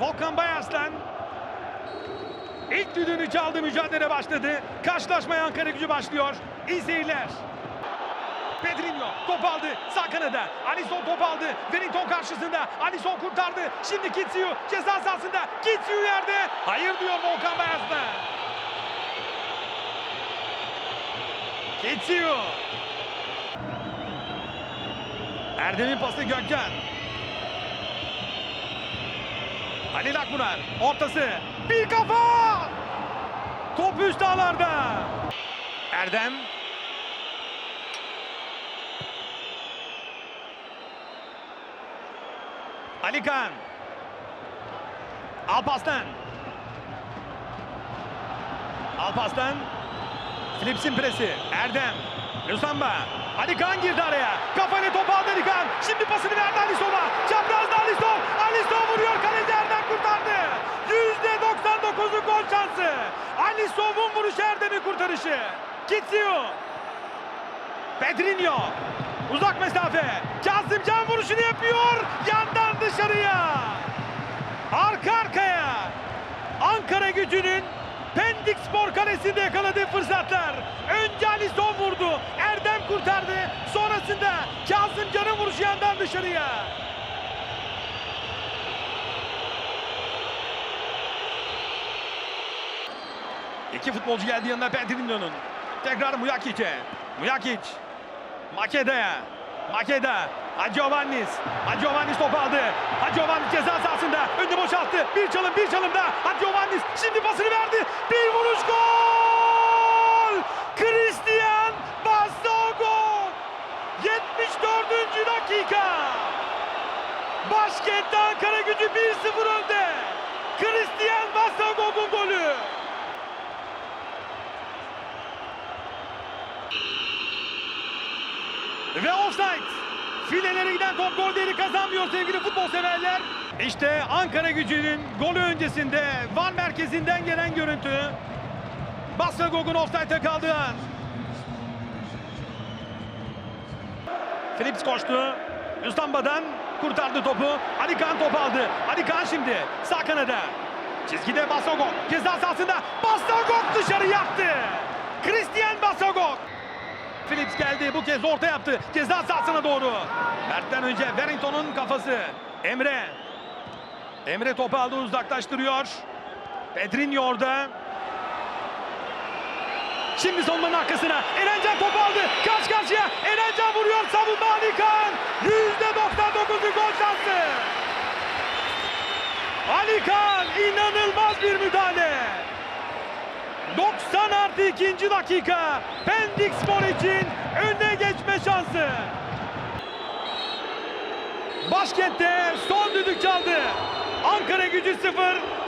Volkan Bayarslan ilk düdüğünü çaldı mücadele başladı. Karşılaşmaya Ankara gücü başlıyor. İyi seyirler. Pedrinho top aldı sağ kanada. Alisson top aldı. Wellington karşısında. Alisson kurtardı. Şimdi Kitsiu ceza sahasında. Kitsiu yerde. Hayır diyor Volkan Bayarslan. Kitsiu. Erdem'in pası Gökcan. Halil Akbunar ortası. Bir kafa. Top üst ağlarda. Erdem. Ali Kan. Alpaslan. Alpaslan. Flips'in presi. Erdem. Lusamba. Ali Kan girdi araya. Kafayla topu aldı Ali Kan. Şimdi pasını verdi Alisson'a. Çaprazda Alisson. Alisson vuruyor. Kaleci Erdem kurtardı. %99'luk gol şansı. Alisson'un vuruşu Erdem'in kurtarışı. Kitsiu. Pedrinho. Uzak mesafe. Kazımcan vuruşunu yapıyor. Yandan dışarıya. Arka arkaya. Ankara gücünün Pendik Spor Kalesi'nde yakaladığı fırsatlar. Önce Alisson vurdu. Erdem kurtardı. Sonrasında Kazımcan'ın vuruşu yandan dışarıya. İki futbolcu geldi yanına Pedrinho'nun. Tekrar Muyakic'e. Muyakic. Makeda'ya. Makeda. Giovannis. Giovannis top aldı. Giovannis ceza sahasında. Önünü boşalttı. Bir çalım bir çalım daha. Giovannis şimdi pasını verdi. Bir vuruş gol! Christian Bastogo. 74. dakika. Başkent Ankara gücü 1-0 önde. Christian Bastogo'nun golü. Ve offside. Filelere giden top gol değeri kazanmıyor sevgili futbol severler. İşte Ankara gücünün golü öncesinde Van merkezinden gelen görüntü. Basagog'un offside'e kaldığı an. Philips koştu. Lustamba'dan kurtardı topu. Ali Kaan top aldı. Ali Kaan şimdi sağ kanada. Çizgide Basagog. Ceza sahasında Basagog dışarı yaktı. Christian Basagog. Phillips geldi bu kez orta yaptı. Ceza sahasına doğru. Mert'ten önce Wellington'un kafası. Emre. Emre topu aldı uzaklaştırıyor. Pedrinho orada. Şimdi savunmanın arkasına. Erencan topu aldı. Karşı karşıya. Erencan vuruyor. Savunma Ali Kaan. %99'u gol şansı. Ali Kaan inanılmaz bir müdahale. 90 artı 2. dakika. Pendik Spor için önüne geçme şansı. Başkent'te son düdük çaldı. Ankara gücü 0, Pendik Spor 0.